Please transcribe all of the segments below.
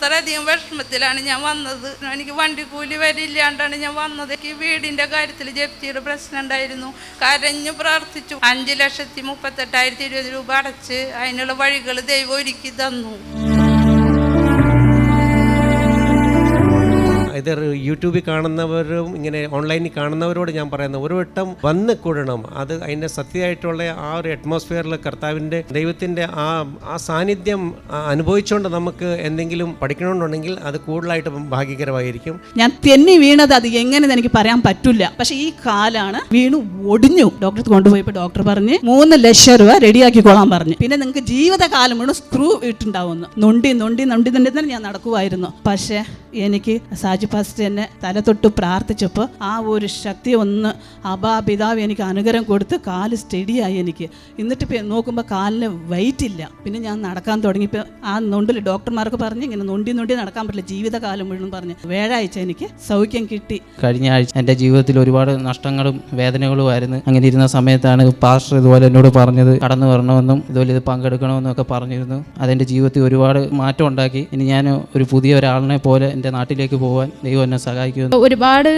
അത്രയധികം വിഷമത്തിലാണ് ഞാൻ വന്നത്. എനിക്ക് വണ്ടി കൂലി വരില്ലാണ്ടാണ് ഞാൻ വന്നത്. എനിക്ക് വീടിന്റെ കാര്യത്തിൽ ജപ്തിയുടെ പ്രശ്നം ഉണ്ടായിരുന്നു. കരഞ്ഞു പ്രാർത്ഥിച്ചു. അഞ്ച് ലക്ഷത്തി മുപ്പത്തെട്ടായിരത്തി ഇരുപത് രൂപ അടച്ച് അതിനുള്ള വഴികൾ ദൈവം ഒരുക്കി തന്നു. ഇത് യൂട്യൂബിൽ കാണുന്നവരും ഇങ്ങനെ ഓൺലൈനിൽ കാണുന്നവരോട് ഞാൻ പറയുന്നത് ഒരു വട്ടം വന്ന് കൂടണം. അത് അതിന്റെ സത്യമായിട്ടുള്ള ആ ഒരു അറ്റ്മോസ്ഫിയറിൽ കർത്താവിന്റെ ദൈവത്തിന്റെ ആ ആ സാന്നിധ്യം അനുഭവിച്ചുകൊണ്ട് നമുക്ക് എന്തെങ്കിലും പഠിക്കണമെന്നുണ്ടെങ്കിൽ അത് കൂടുതലായിട്ട് ഭാഗ്യകരമായിരിക്കും. ഞാൻ തെന്നി വീണത് അത് എങ്ങനെ എനിക്ക് പറയാൻ പറ്റില്ല. പക്ഷെ ഈ കാലാണ് വീണു ഒടിഞ്ഞു. ഡോക്ടർ കൊണ്ടുപോയപ്പോൾ ഡോക്ടർ പറഞ്ഞ് മൂന്ന് ലക്ഷം രൂപ റെഡിയാക്കിക്കോളാൻ പറഞ്ഞു. പിന്നെ നിങ്ങൾക്ക് ജീവിതകാലം മുഴുവൻ സ്ക്രൂ ഇട്ടുണ്ടാവുന്നു. നൊണ്ടി നൊണ്ടി നൊണ്ടി നൊണ്ടി തന്നെ ഞാൻ നടക്കുമായിരുന്നു പക്ഷേ എനിക്ക് സാജി ഫസ്റ്റ് എന്നെ തലതൊട്ട് പ്രാർത്ഥിച്ചപ്പോൾ ആ ഒരു ശക്തി ഒന്ന് അബാ പിതാവ് എനിക്ക് അനുഗ്രഹം കൊടുത്ത് കാൽ സ്റ്റഡിയായി എനിക്ക്. എന്നിട്ട് നോക്കുമ്പോൾ കാലിന് വെയിറ്റ് ഇല്ല. പിന്നെ ഞാൻ നടക്കാൻ തുടങ്ങിയപ്പോൾ ആ നൊണ്ടിൽ ഡോക്ടർമാർക്ക് പറഞ്ഞ് ഇങ്ങനെ നൊണ്ടി നൊണ്ടി നടക്കാൻ പറ്റില്ല. ജീവിതകാലം മുഴുവൻ പറഞ്ഞ്. വ്യാഴാഴ്ച എനിക്ക് സൗഖ്യം കിട്ടി. കഴിഞ്ഞ ആഴ്ച എന്റെ ജീവിതത്തിൽ ഒരുപാട് നഷ്ടങ്ങളും വേദനകളും ആയിരുന്നു. അങ്ങനെ ഇരുന്ന സമയത്താണ് പാസ്റ്റർ ഇതുപോലെ എന്നോട് പറഞ്ഞത്. കടന്നു വരണമെന്നും ഇതുപോലെ ഇത് പങ്കെടുക്കണമെന്നും ഒക്കെ പറഞ്ഞിരുന്നു. അതെന്റെ ജീവിതത്തിൽ ഒരുപാട് മാറ്റം ഉണ്ടാക്കി. ഇനി ഞാൻ ഒരു പുതിയ ഒരാളിനെ പോലെ എന്റെ നാട്ടിലേക്ക് പോകാൻ ദൈവം എന്നെ സഹായിക്കുന്നു ഒരുപാട്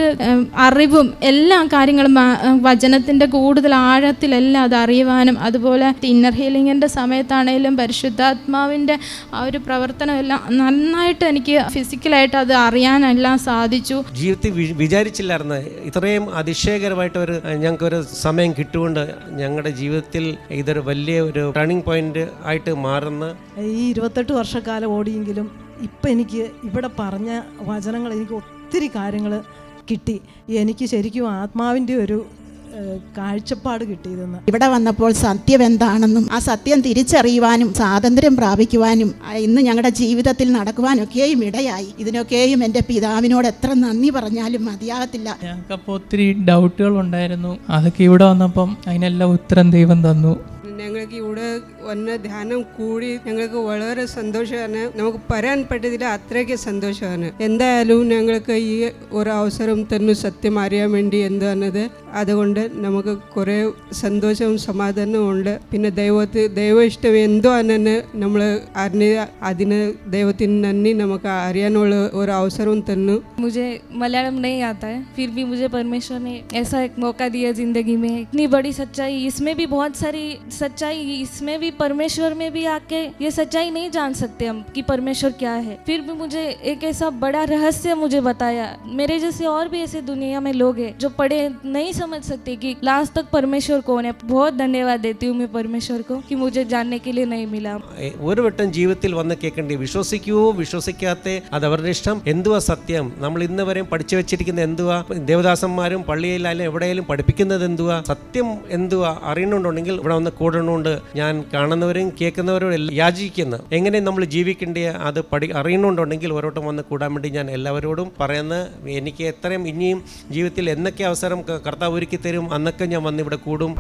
അറിവും എല്ലാ കാര്യങ്ങളും വചനത്തിന്റെ കൂടുതൽ ആഴത്തിലെല്ലാം അത് അറിയുവാനും അതുപോലെ ഇന്നർ ഹീലിംഗിന്റെ സമയത്താണേലും പരിശുദ്ധാത്മാവിന്റെ ആ ഒരു പ്രവർത്തനം എല്ലാം നന്നായിട്ട് എനിക്ക് ഫിസിക്കലായിട്ട് അത് അറിയാനെല്ലാം സാധിച്ചു. ജീവിതത്തിൽ വിചാരിച്ചില്ലായിരുന്നു. ഇത്രയും അതിശയകരമായിട്ട് ഒരു ഞങ്ങൾക്ക് ഒരു സമയം കിട്ടുകൊണ്ട് ഞങ്ങളുടെ ജീവിതത്തിൽ ഇതൊരു വലിയ ഒരു ടേണിംഗ് പോയിന്റ് ആയിട്ട് മാറുന്ന ഈ ഇരുപത്തെട്ട് വർഷക്കാലം ഓടിയെങ്കിലും ഇപ്പം എനിക്ക് ഇവിടെ പറഞ്ഞ വചനങ്ങൾ എനിക്ക് ഒത്തിരി കാര്യങ്ങൾ കിട്ടി. എനിക്ക് ശരിക്കും ആത്മാവിന്റെ ഒരു കാഴ്ചപ്പാട് കിട്ടിയതെന്ന് ഇവിടെ വന്നപ്പോൾ സത്യം എന്താണെന്നും ആ സത്യം തിരിച്ചറിയുവാനും സ്വാതന്ത്ര്യം പ്രാപിക്കുവാനും ഇന്ന് ഞങ്ങളുടെ ജീവിതത്തിൽ നടക്കുവാനൊക്കെയും ഇടയായി. ഇതിനൊക്കെയും എന്റെ പിതാവിനോട് എത്ര നന്ദി പറഞ്ഞാലും മതിയാകത്തില്ല ഞങ്ങൾക്കപ്പോൾ ഒത്തിരി ഡൗട്ടുകൾ ഉണ്ടായിരുന്നു. അതൊക്കെ ഇവിടെ വന്നപ്പം അതിനെല്ലാം ഉത്തരം ദൈവം തന്നു. വന്ന ധ്യാനം കൂടി ഞങ്ങൾക്ക് വളരെ സന്തോഷമാണ്. നമുക്ക് പറയാൻ പറ്റത്തില്ല അത്രയ്ക്ക് സന്തോഷമാണ്. എന്തായാലും ഞങ്ങൾക്ക് ഈ ഒരു അവസരം തന്നു സത്യം അറിയാൻ വേണ്ടി എന്താണത് അതുകൊണ്ട് നമുക്ക് കുറേ സന്തോഷവും സമാധാനവും ഉണ്ട് പിന്നെ ദൈവത്തിൽ ദൈവ ഇഷ്ടം എന്തോ ആണെന്ന് നമ്മൾ അറിഞ്ഞ അതിന് ദൈവത്തിന് നന്ദി നമുക്ക് അറിയാനുള്ള ഒരു അവസരവും തന്നു मुझे मलयालम नहीं आता है फिर भी मुझे परमेश्वर ने ऐसा एक मौका दिया ज़िंदगी में इतनी बड़ी सच्चाई इसमें भी बहुत सारी सच्चाई इसमें भी परमेश्वर में भी आके ये सच्चाई नहीं जान सकते हम कि परमेश्वर क्या है फिर भी मुझे एक ऐसा बड़ा रहस्य मुझे बताया मेरे जैसे और भी ऐसे दुनिया में लोग हैं जो पढ़े नहीं समझ सकते कि लास्ट तक परमेश्वर कौन है बहुत धन्यवाद देती हूँ मैं परमेश्वर को कि मुझे जानने के लिए नहीं मिला എ, ഒരു വട്ടം ജീവിതത്തിൽ വന്ന് കേൾക്കേണ്ടി വിശ്വസിക്കുവോ വിശ്വസിക്കാത്ത അത് അവരുടെ ഇഷ്ടം എന്തുവാ സത്യം നമ്മൾ ഇന്ന് വരെയും പഠിച്ചു വെച്ചിരിക്കുന്ന എന്തുവാ ദേവദാസന്മാരും പള്ളിയിലായാലും എവിടെയാലും പഠിപ്പിക്കുന്നത് എന്തുവാ സത്യം എന്തുവാ അറിയണമെന്നുണ്ടെങ്കിൽ ഇവിടെ വന്ന് കൂടണമുണ്ട് ഞാൻ കാണുന്നവരും കേൾക്കുന്നവരും എല്ലാം യാചിക്കുന്നു എങ്ങനെ നമ്മൾ ജീവിക്കേണ്ടേ അത് പഠി അറിയണമെന്നുണ്ടെങ്കിൽ ഓരോട്ടം വന്ന് കൂടാൻ വേണ്ടി ഞാൻ എല്ലാവരോടും പറയുന്നത് എനിക്ക് എത്രയും ഇനിയും ജീവിതത്തിൽ എന്നൊക്കെ അവസരം ക- കർത്താവ് ഒരുക്കി തരും. അന്നൊക്കെ ഞാൻ വന്നിവിടെ കൂടും.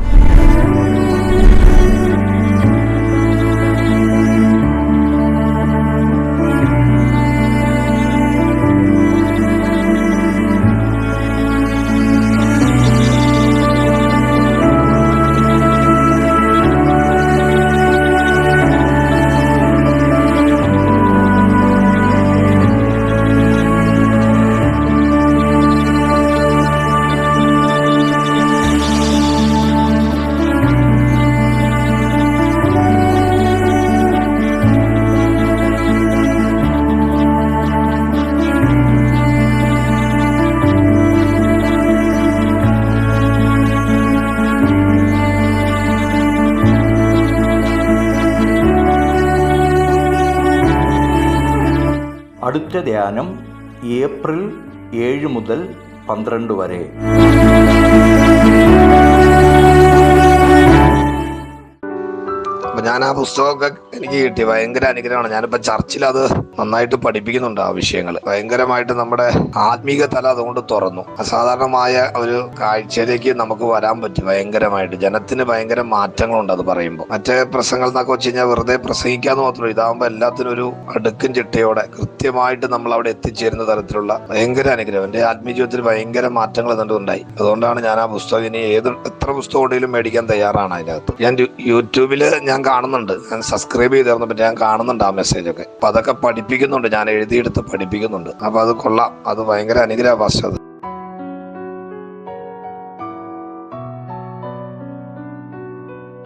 അടുത്ത ധ്യാനം ഏപ്രിൽ ഏഴ് മുതൽ പന്ത്രണ്ട് വരെ. പുസ്തകമൊക്കെ എനിക്ക് കിട്ടി. ഭയങ്കര അനുഗ്രഹമാണ്. ഞാനിപ്പോ ചർച്ചിൽ അത് നന്നായിട്ട് പഠിപ്പിക്കുന്നുണ്ട് ആ വിഷയങ്ങൾ ഭയങ്കരമായിട്ട് നമ്മുടെ ആത്മീക തല അതുകൊണ്ട് തുറന്നു. അസാധാരണമായ ഒരു കാഴ്ചയിലേക്ക് നമുക്ക് വരാൻ പറ്റി ഭയങ്കരമായിട്ട്. ജനത്തിന് ഭയങ്കര മാറ്റങ്ങളുണ്ട് അത് പറയുമ്പോൾ മറ്റേ പ്രസംഗങ്ങൾ എന്നൊക്കെ വെച്ച് കഴിഞ്ഞാൽ വെറുതെ പ്രസംഗിക്കാന്ന് മാത്രമേ ഇതാകുമ്പോൾ എല്ലാത്തിനും ഒരു അടുക്കും ചിട്ടയോടെ കൃത്യമായിട്ട് നമ്മൾ അവിടെ എത്തിച്ചേരുന്ന തരത്തിലുള്ള ഭയങ്കര അനുഗ്രഹം. എന്റെ ആത്മീയ ജീവിതത്തിൽ ഭയങ്കര മാറ്റങ്ങൾ എന്നുണ്ടായി അതുകൊണ്ടാണ് ഞാൻ ആ പുസ്തകം ഇനി ഏത് എത്ര പുസ്തകം ഉണ്ടെങ്കിലും മേടിക്കാൻ തയ്യാറാണ് അതിനകത്ത്. ഞാൻ യൂട്യൂബിൽ ഞാൻ കാണുന്നുണ്ട്. ഞാൻ സബ്സ്ക്രൈബ് ചെയ്തിരുന്നു പിന്നെ ഞാൻ കാണുന്നുണ്ട് ആ മെസ്സേജ് ഒക്കെ. അപ്പൊ അതൊക്കെ പഠിപ്പിക്കുന്നുണ്ട്. ഞാൻ എഴുതിയെടുത്ത് പഠിപ്പിക്കുന്നുണ്ട്. അപ്പൊ അത് കൊള്ളാം. അത് ഭയങ്കര അനുഗ്രഹ ഭാഷ അത്.